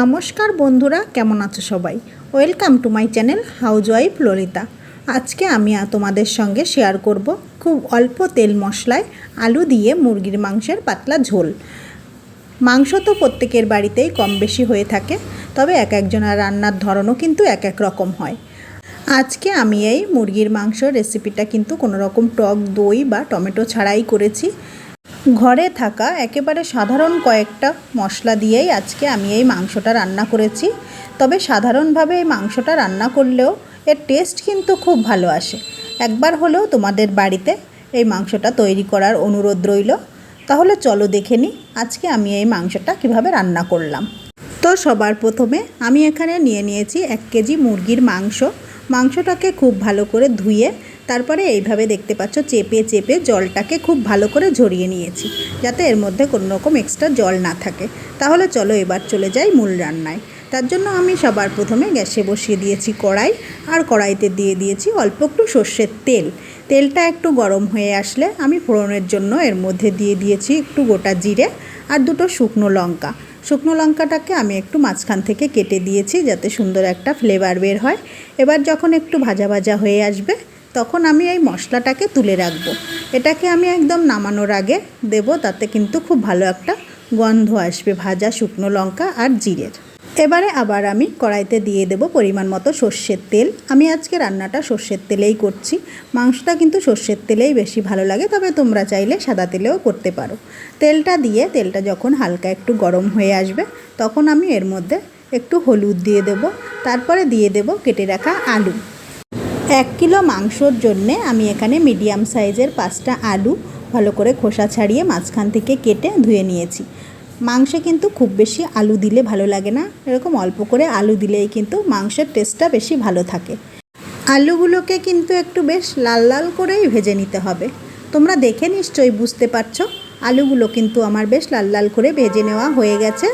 নমস্কার বন্ধুরা, কেমন আছো সবাই? Welcome to my channel housewife Lalita আজকে আমি তোমাদের সঙ্গে শেয়ার করব খুব অল্প তেল মশলায় আলু দিয়ে মুরগির মাংসের পাতলা ঝোল। মাংস তো প্রত্যেকের বাড়িতেই কম বেশি হয়ে থাকে, তবে এক একজনের রান্নার ধরনও কিন্তু এক এক রকম হয়। আজকে আমি এই মুরগির মাংস রেসিপিটা কিন্তু কোনো রকম টক দই বা টমেটো ছাড়াই করেছি। ঘরে থাকা একেবারে সাধারণ কয়েকটা মশলা দিয়েই আজকে আমি এই মাংসটা রান্না করেছি। তবে সাধারণভাবে এই মাংসটা রান্না করলেও এর টেস্ট কিন্তু খুব ভালো আসে। একবার হলেও তোমাদের বাড়িতে এই মাংসটা তৈরি করার অনুরোধ রইল। তাহলে চলো দেখে নিই আজকে আমি এই মাংসটা কীভাবে রান্না করলাম। তো সবার প্রথমে আমি এখানে নিয়ে নিয়েছি এক কেজি মুরগির মাংস। মাংসটাকে খুব ভালো করে ধুয়ে তারপরে এইভাবে দেখতে পাচ্ছ চেপে চেপে জলটাকে খুব ভালো করে ঝরিয়ে নিয়েছি, যাতে এর মধ্যে কোনো রকম এক্সট্রা জল না থাকে। তাহলে চলো এবার চলে যাই মূল রান্নায়। তার জন্য আমি সবার প্রথমে গ্যাসে বসিয়ে দিয়েছি কড়াই, আর কড়াইতে দিয়ে দিয়েছি অল্প একটু সর্ষের তেল। তেলটা একটু গরম হয়ে আসলে আমি ফোড়নের জন্য এর মধ্যে দিয়ে দিয়েছি একটু গোটা জিরে আর দুটো শুকনো লঙ্কা। শুকনো লঙ্কাটাকে আমি একটু মাঝখান থেকে কেটে দিয়েছি যাতে সুন্দর একটা ফ্লেভার বের হয়। এবার যখন একটু ভাজা ভাজা হয়ে আসবে তখন আমি এই মশলাটাকে তুলে রাখব। এটাকে আমি একদম নামানোর আগে দেব, তাতে কিন্তু খুব ভালো একটা গন্ধ আসবে, ভাজা শুকনো লঙ্কা আর জিরের। এবারে আবার আমি কড়াইতে দিয়ে দেব পরিমাণ মতো সর্ষের তেল। আমি আজকে রান্নাটা সর্ষের তেলেই করছি। মাংসটা কিন্তু সর্ষের তেলেই বেশি ভালো লাগে, তবে তোমরা চাইলে সাদা তেলেও করতে পারো। তেলটা দিয়ে, তেলটা যখন হালকা একটু গরম হয়ে আসবে, তখন আমি এর মধ্যে একটু হলুদ দিয়ে দেব। তারপরে দিয়ে দেব কেটে রাখা আলু। এক কিলো মাংসর জন্যে আমি এখানে মিডিয়াম সাইজের পাঁচটা আলু ভালো করে খোসা ছাড়িয়ে মাঝখান থেকে কেটে ধুয়ে নিয়েছি। মাংসে কিন্তু খুব বেশি আলু দিলে ভালো লাগে না। এরকম অল্প করে আলু দিলেই কিন্তু মাংসের টেস্টটা বেশি ভালো থাকে। আলুগুলোকে কিন্তু একটু বেশ লাল লাল করেই ভেজে নিতে হবে। তোমরা দেখে নিশ্চয়ই বুঝতে পারছ, আলুগুলো কিন্তু আমার বেশ লাল লাল করে ভেজে নেওয়া হয়ে গেছে।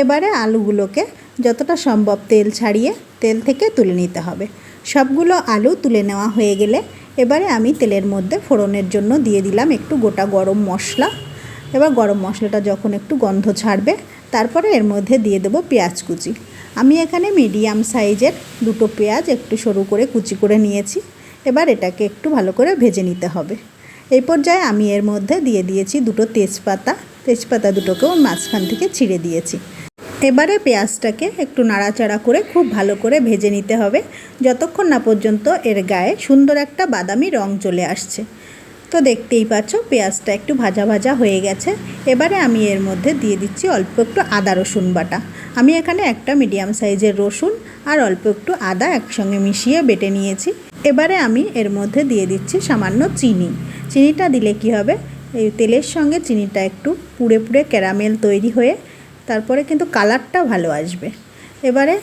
এবারে আলুগুলোকে যতটা সম্ভব তেল ছাড়িয়ে তেল থেকে তুলে নিতে হবে। সবগুলো আলু তুলে নেওয়া হয়ে গেলে এবারে আমি তেলের মধ্যে ফোড়নের জন্য দিয়ে দিলাম একটু গোটা গরম মশলা। এবার গরম মশলাটা যখন একটু গন্ধ ছাড়বে, তারপরে এর মধ্যে দিয়ে দেবো পেঁয়াজ কুচি। আমি এখানে মিডিয়াম সাইজের দুটো পেঁয়াজ একটু সরু করে কুচি করে নিয়েছি। এবার এটাকে একটু ভালো করে ভেজে নিতে হবে। এই পর্যায়ে আমি এর মধ্যে দিয়ে দিয়েছি দুটো তেজপাতা। তেজপাতা দুটোকেও মাঝখান থেকে ছিঁড়ে দিয়েছি। এবারে পেঁয়াজটাকে একটু নাড়াচাড়া করে খুব ভালো করে ভেজে নিতে হবে। যতক্ষণ না পর্যন্ত এর গায়ে সুন্দর একটা বাদামি রং চলে আসছে। তো দেখতেই পাচ্ছ পেঁয়াজটা একটু ভাজা ভাজা হয়ে গেছে। এবারে আমি এর মধ্যে দিয়ে দিচ্ছি অল্প একটু আদা রসুন বাটা। আমি এখানে একটা মিডিয়াম সাইজের রসুন আর অল্প একটু আদা একসঙ্গে মিশিয়ে বেটে নিয়েছি। এবারে আমি এর মধ্যে দিয়ে দিচ্ছি সামান্য চিনি। চিনিটা দিলে কি হবে? এই তেলের সঙ্গে চিনিটা একটু পুড়ে পুড়ে ক্যারামেল তৈরি হয়ে তারপরে কিন্তু কালারটা ভালো আসবে। এবারে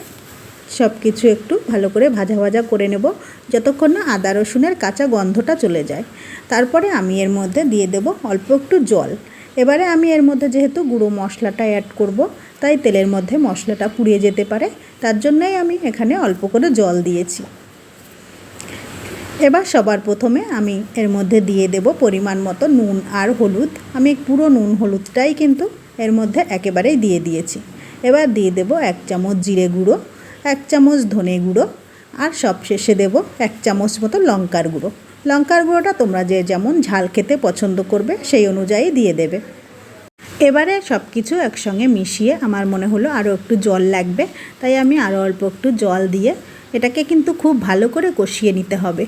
সব কিছু একটু ভালো করে ভাজা ভাজা করে নেব, যতক্ষণ না আদা রসুনের কাঁচা গন্ধটা চলে যায়। তারপরে আমি এর মধ্যে দিয়ে দেব অল্প একটু জল। এবারে আমি এর মধ্যে যেহেতু গুঁড়ো মশলাটা অ্যাড করব, তাই তেলের মধ্যে মশলাটা পুড়িয়ে যেতে পারে। তার জন্যই আমি এখানে অল্প করে জল দিয়েছি। এবার সবার প্রথমে আমি এর মধ্যে দিয়ে দেব পরিমাণ মতো নুন আর হলুদ। আমি পুরো নুন হলুদটাই কিন্তু এর মধ্যে একেবারেই দিয়ে দিয়েছি। এবার দিয়ে দেব এক চামচ জিরে গুঁড়ো, এক চামচ ধনে গুঁড়ো, আর সবশেষে দেব এক চামচ মতো লঙ্কার গুঁড়ো। লঙ্কার গুঁড়োটা তোমরা যে যেমন ঝাল খেতে পছন্দ করবে, সেই অনুযায়ী দিয়ে দেবে। এবারে সব কিছু একসঙ্গে মিশিয়ে আমার মনে হলো আরও একটু জল লাগবে, তাই আমি আরও অল্প একটু জল দিয়ে এটাকে কিন্তু খুব ভালো করে কষিয়ে নিতে হবে।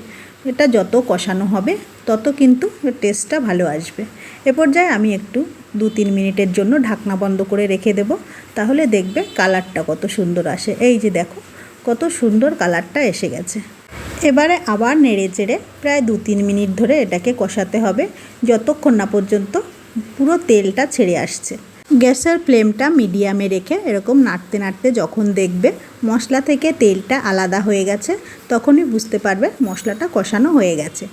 এটা যত কষানো হবে, তত কিন্তু টেস্টটা ভালো আসবে। এ পর্যায়ে আমি একটু দু তিন মিনিটের জন্য ঢাকনা বন্ধ করে রেখে দেব। তাহলে দেখবে কালারটা কত সুন্দর আসে। এই যে দেখো, কত সুন্দর কালারটা এসে গেছে। এবারে আবার নেড়ে চেড়ে প্রায় দু তিন মিনিট ধরে এটাকে কষাতে হবে। যতক্ষণ না পর্যন্ত পুরো তেলটা ছেড়ে আসছে। গ্যাসের ফ্লেমটা মিডিয়ামে রেখে এরকম নাড়তে নাড়তে যখন দেখবে মশলা থেকে তেলটা আলাদা হয়ে গেছে, তখনই বুঝতে পারবে মশলাটা কষানো হয়ে গেছে।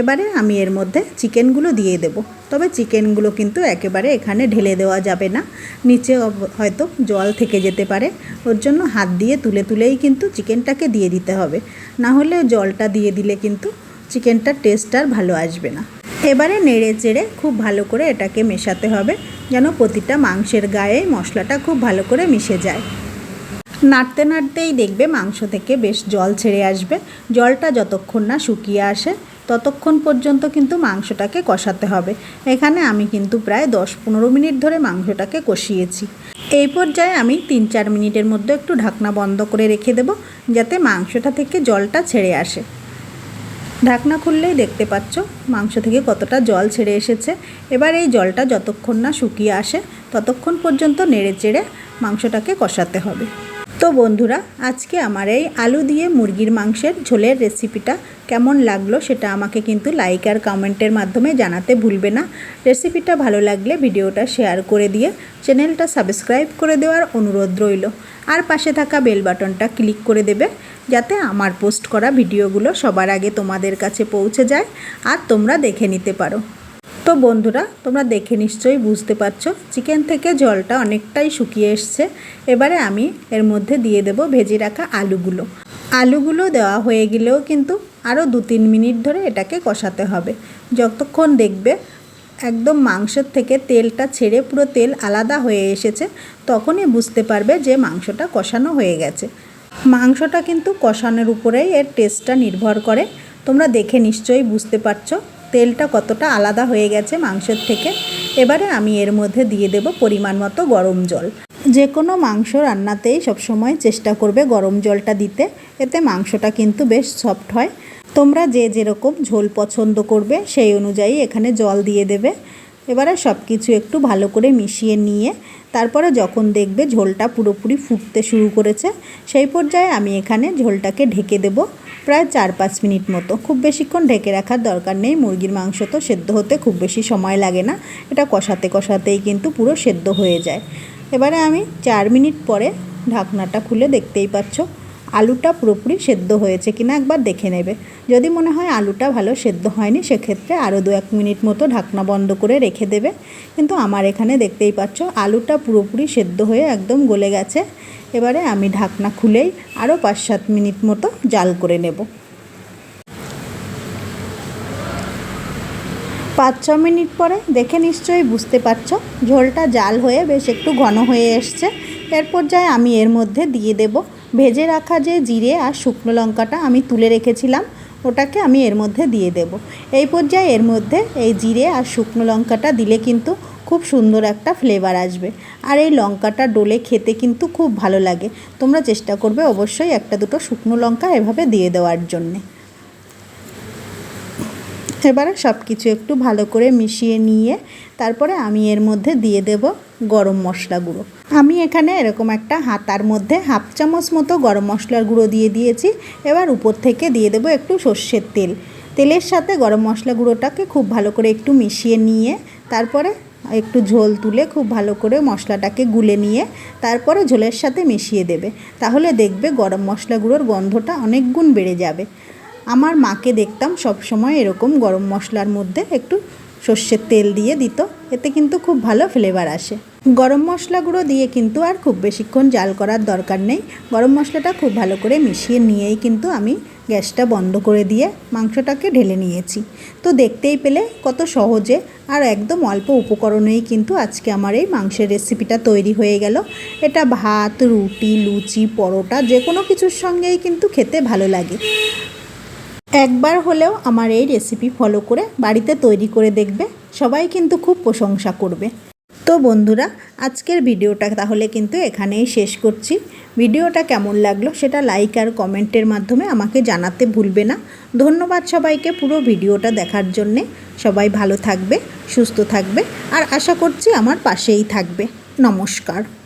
এবারে আমি এর মধ্যে চিকেনগুলো দিয়ে দেব। তবে চিকেনগুলো কিন্তু একেবারে এখানে ঢেলে দেওয়া যাবে না। নিচে হয়তো জল থেকে যেতে পারে। ওর জন্য হাত দিয়ে তুলে তুলেই কিন্তু চিকেনটাকে দিয়ে দিতে হবে। না হলে জলটা দিয়ে দিলে কিন্তু চিকেনটার টেস্ট আর ভালো আসবে না। এবারে নেড়ে চেড়ে খুব ভালো করে এটাকে মেশাতে হবে, যেন প্রতিটা মাংসের গায়ে মশলাটা খুব ভালো করে মিশে যায়। নাড়তে নাড়তেই দেখবে মাংস থেকে বেশ জল ছেড়ে আসবে। জলটা যতক্ষণ না শুকিয়ে আসে, ততক্ষণ পর্যন্ত কিন্তু মাংসটাকে কষাতে হবে। এখানে আমি কিন্তু প্রায় দশ পনেরো মিনিট ধরে মাংসটাকে কষিয়েছি। এই পর্যায়ে আমি তিন চার মিনিটের মধ্যে একটু ঢাকনা বন্ধ করে রেখে দেবো, যাতে মাংসটা থেকে জলটা ছেড়ে আসে। ঢাকনা খুললেই দেখতে পাচ্ছ মাংস থেকে কতটা জল ছেড়ে এসেছে। এবার এই জলটা যতক্ষণ না শুকিয়ে আসে, ততক্ষণ পর্যন্ত নেড়ে চেড়ে মাংসটাকে কষাতে হবে। তো বন্ধুরা, আজকে আমার এই আলু দিয়ে মুরগির মাংসের ঝোলের রেসিপিটা কেমন লাগল সেটা আমাকে কিন্তু লাইক আর কমেন্টের মাধ্যমে জানাতে ভুলবে না। রেসিপিটা ভালো লাগলে ভিডিওটা শেয়ার করে দিয়ে চ্যানেলটা সাবস্ক্রাইব করে দেওয়ার অনুরোধ রইল। আর পাশে থাকা বেল বাটনটা ক্লিক করে দেবে, যাতে আমার পোস্ট করা ভিডিওগুলো সবার আগে তোমাদের কাছে পৌঁছে যায় আর তোমরা দেখে নিতে পারো। তো বন্ধুরা, তোমরা দেখে নিশ্চয়ই বুঝতে পারছ, চিকেন থেকে জলটা অনেকটাই শুকিয়ে এসছে। এবারে আমি এর মধ্যে দিয়ে দেব ভেজে রাখা আলুগুলো। আলুগুলো দেওয়া হয়ে গেলেও কিন্তু আরও দু তিন মিনিট ধরে এটাকে কষাতে হবে। যতক্ষণ দেখবে একদম মাংসের থেকে তেলটা ছেড়ে পুরো তেল আলাদা হয়ে এসেছে, তখনই বুঝতে পারবে যে মাংসটা কষানো হয়ে গেছে। মাংসটা কিন্তু কষানোর উপরেই এর টেস্টটা নির্ভর করে। তোমরা দেখে নিশ্চয়ই বুঝতে পারছ তেলটা কতটা আলাদা হয়ে গেছে মাংসের থেকে, এবারে আমি এর মধ্যে দিয়ে দেব পরিমাণ মতো গরম জল। যে কোনো মাংস রান্নাতেই সবসময় চেষ্টা করবে গরম জলটা দিতে, এতে মাংসটা কিন্তু বেশ সফট হয়। তোমরা যে যেরকম ঝোল পছন্দ করবে সেই অনুযায়ী এখানে জল দিয়ে দেবে। এবারে সব কিছু একটু ভালো করে মিশিয়ে নিয়ে তারপরে যখন দেখবে ঝোলটা পুরোপুরি ফুটতে শুরু করেছে, সেই পর্যায়ে আমি এখানে ঝোলটাকে ঢেকে দেব প্রায় চার পাঁচ মিনিট মতো। খুব বেশিক্ষণ ঢেকে রাখার দরকার নেই, মুরগির মাংস তো সেদ্ধ হতে খুব বেশি সময় লাগে না, এটা কষাতে কষাতেই কিন্তু পুরো সেদ্ধ হয়ে যায়। এবারে আমি চার মিনিট পরে ঢাকনাটা খুলে দেখতেই পাচ্ছ আলুটা পুরোপুরি সেদ্ধ হয়েছে কিনা একবার দেখে নেবে। যদি মনে হয় আলুটা ভালো সেদ্ধ হয়নি, সেক্ষেত্রে আরও দু এক মিনিট মতো ঢাকনা বন্ধ করে রেখে দেবে। কিন্তু আমার এখানে দেখতেই পাচ্ছ, আলুটা পুরোপুরি সেদ্ধ হয়ে একদম গলে গেছে। এবারে আমি ঢাকনা খুলেই আরও পাঁচ সাত মিনিট মতো জাল করে নেব। পাঁচ ছ মিনিট পরে দেখে নিশ্চয়ই বুঝতে পারছ, ঝোলটা জাল হয়ে বেশ একটু ঘন হয়ে এসছে। এর পর্যায়ে আমি এর মধ্যে দিয়ে দেব। ভেজে রাখা যে জিরে আর শুকনো লঙ্কাটা আমি তুলে রেখেছিলাম, ওটাকে আমি এর মধ্যে দিয়ে দেব। এই পর্যায়ে এর মধ্যে এই জিরে আর শুকনো লঙ্কাটা দিলে কিন্তু খুব সুন্দর একটা ফ্লেভার আসবে। আর এই লঙ্কাটা ডোলে খেতে কিন্তু খুব ভালো লাগে। তোমরা চেষ্টা করবে অবশ্যই একটা দুটো শুকনো লঙ্কা এভাবে দিয়ে দেওয়ার জন্যে। এবারে সব কিছু একটু ভালো করে মিশিয়ে নিয়ে তারপরে আমি এর মধ্যে দিয়ে দেব গরম মশলা গুঁড়ো। আমি এখানে এরকম একটা হাতার মধ্যে হাফ চামচ মতো গরম মশলার গুঁড়ো দিয়ে দিয়েছি। এবার উপর থেকে দিয়ে দেব একটু সর্ষের তেল। তেলের সাথে গরম মশলা গুঁড়োটাকে খুব ভালো করে একটু মিশিয়ে নিয়ে, তারপরে একটু ঝোল তুলে খুব ভালো করে মশলাটাকে গুলে নিয়ে, তারপরে ঝোলের সাথে মিশিয়ে দেবে। তাহলে দেখবে গরম মশলা গুঁড়োর গন্ধটা অনেক গুণ বেড়ে যাবে। আমার মাকে দেখতাম সব সময় এরকম গরম মশলার মধ্যে একটু সর্ষের তেল দিয়ে দিত, এতে কিন্তু খুব ভালো ফ্লেভার আসে। গরম মশলা গুঁড়ো দিয়ে কিন্তু আর খুব বেশিক্ষণ জাল করার দরকার নেই। গরম মশলাটা খুব ভালো করে মিশিয়ে নিয়েই কিন্তু আমি গ্যাসটা বন্ধ করে দিয়ে মাংসটাকে ঢেলে নিয়েছি। তো দেখতেই পেলে কত সহজে আর একদম অল্প উপকরণেই কিন্তু আজকে আমার এই মাংসের রেসিপিটা তৈরি হয়ে গেল। এটা ভাত, রুটি, লুচি, পরোটা যে কোনো কিছুর সঙ্গেই কিন্তু খেতে ভালো লাগে। একবার হলেও আমার এই রেসিপি ফলো করে বাড়িতে তৈরি করে দেখবে, সবাই কিন্তু খুব প্রশংসা করবে। তো বন্ধুরা, আজকের ভিডিওটা তাহলে কিন্তু এখানেই শেষ করছি। ভিডিওটা কেমন লাগল সেটা লাইক আর কমেন্টের মাধ্যমে আমাকে জানাতে ভুলবে না। ধন্যবাদ সবাইকে পুরো ভিডিওটা দেখার জন্যে। সবাই ভালো থাকবে, সুস্থ থাকবে, আর আশা করছি আমার পাশেই থাকবে। নমস্কার।